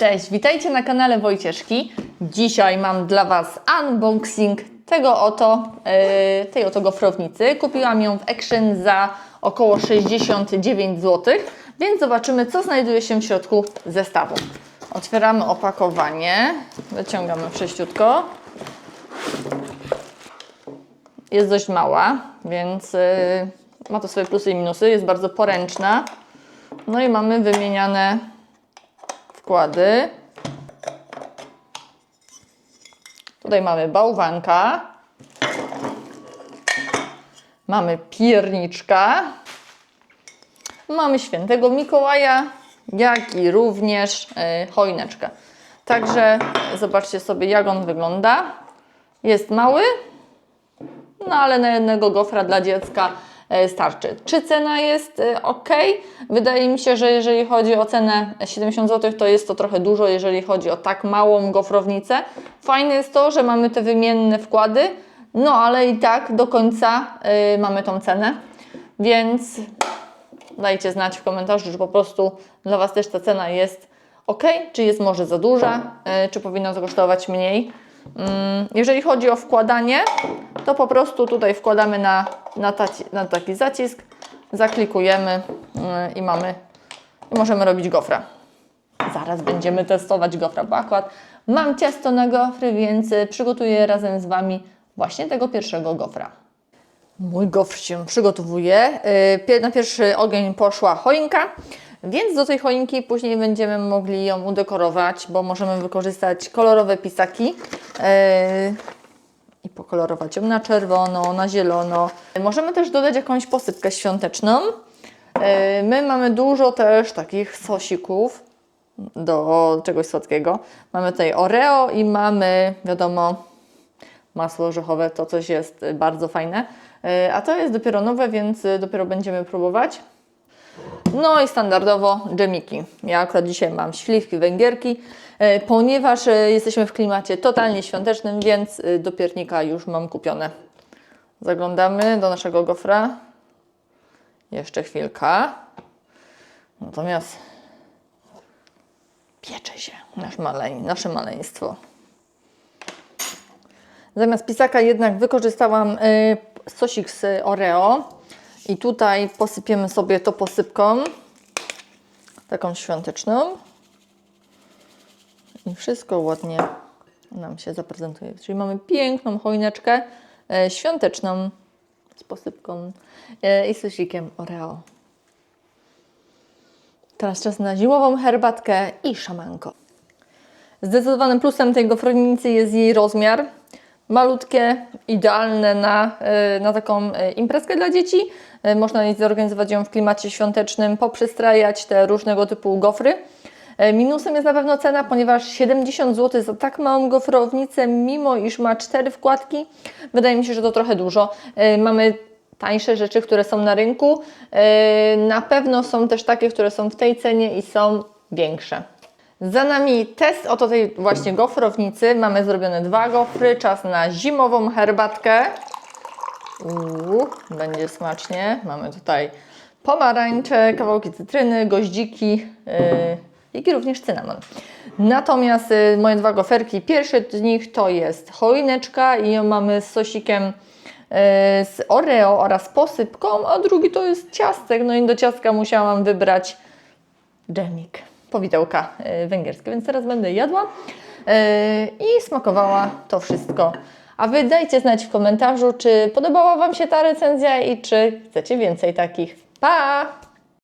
Cześć, witajcie na kanale Wojcieszki. Dzisiaj mam dla Was unboxing tego oto, yy, tej oto gofrownicy. Kupiłam ją w Action za około 69 zł, więc zobaczymy co znajduje się w środku zestawu. Otwieramy opakowanie, wyciągamy wszyściutko. Jest dość mała, więc yy, ma to swoje plusy i minusy. Jest bardzo poręczna. No i mamy wymieniane wkłady. Tutaj mamy bałwanka. Mamy pierniczka. Mamy świętego Mikołaja, jak i również y, choineczkę. Także zobaczcie sobie, jak on wygląda. Jest mały, no ale na jednego gofra dla dziecka starczy. Czy cena jest e, ok? Wydaje mi się, że jeżeli chodzi o cenę 70 zł, to jest to trochę dużo, jeżeli chodzi o tak małą gofrownicę. Fajne jest to, że mamy te wymienne wkłady, no ale i tak do końca y, mamy tą cenę, więc dajcie znać w komentarzu, czy po prostu dla Was też ta cena jest ok, czy jest może za duża, y, czy powinna to kosztować mniej. Mm, Jeżeli chodzi o wkładanie, to po prostu tutaj wkładamy na, na, taci, na taki zacisk, zaklikujemy yy, i mamy i możemy robić gofra. Zaraz będziemy testować gofra, bo akurat mam ciasto na gofry, więc y, przygotuję razem z Wami właśnie tego pierwszego gofra. Mój gofr się przygotowuje. Pier- Na pierwszy ogień poszła choinka, więc do tej choinki później będziemy mogli ją udekorować, bo możemy wykorzystać kolorowe pisaki yy, i pokolorować ją na czerwono, na zielono. Możemy też dodać jakąś posypkę świąteczną. Yy, My mamy dużo też takich sosików do czegoś słodkiego. Mamy tutaj Oreo i mamy, wiadomo, masło orzechowe, to coś jest bardzo fajne. Y, A to jest dopiero nowe, więc dopiero będziemy próbować. No i standardowo dżemiki. Ja akurat dzisiaj mam śliwki węgierki, y, ponieważ y, jesteśmy w klimacie totalnie świątecznym, więc y, do piernika już mam kupione. Zaglądamy do naszego gofra. Jeszcze chwilka. Natomiast piecze się nasz malej, nasze maleństwo. Zamiast pisaka jednak wykorzystałam sosik z Oreo i tutaj posypiemy sobie to posypką taką świąteczną i wszystko ładnie nam się zaprezentuje. Czyli mamy piękną choineczkę y, świąteczną z posypką y, i sosikiem Oreo. Teraz czas na zimową herbatkę i szamanko. Zdecydowanym plusem tej gofrownicy jest jej rozmiar. Malutkie, idealne na, y, na taką y, imprezkę dla dzieci. Y, Można zorganizować ją w klimacie świątecznym, poprzystrajać te różnego typu gofry. Minusem jest na pewno cena, ponieważ 70 zł za tak małą gofrownicę, mimo iż ma cztery wkładki, wydaje mi się, że to trochę dużo. Mamy tańsze rzeczy, które są na rynku. Na pewno są też takie, które są w tej cenie i są większe. Za nami test oto tej właśnie gofrownicy. Mamy zrobione dwa gofry. Czas na zimową herbatkę. Uuu, będzie smacznie. Mamy tutaj pomarańcze, kawałki cytryny, goździki, yy, jak i również cynamon. Natomiast y, moje dwa goferki, pierwszy z nich to jest choineczka i ją mamy z sosikiem y, z Oreo oraz posypką, a drugi to jest ciastek. No i do ciastka musiałam wybrać dżemik, powidełka y, węgierskie, więc teraz będę jadła y, i smakowała to wszystko. A Wy dajcie znać w komentarzu, czy podobała Wam się ta recenzja i czy chcecie więcej takich. Pa!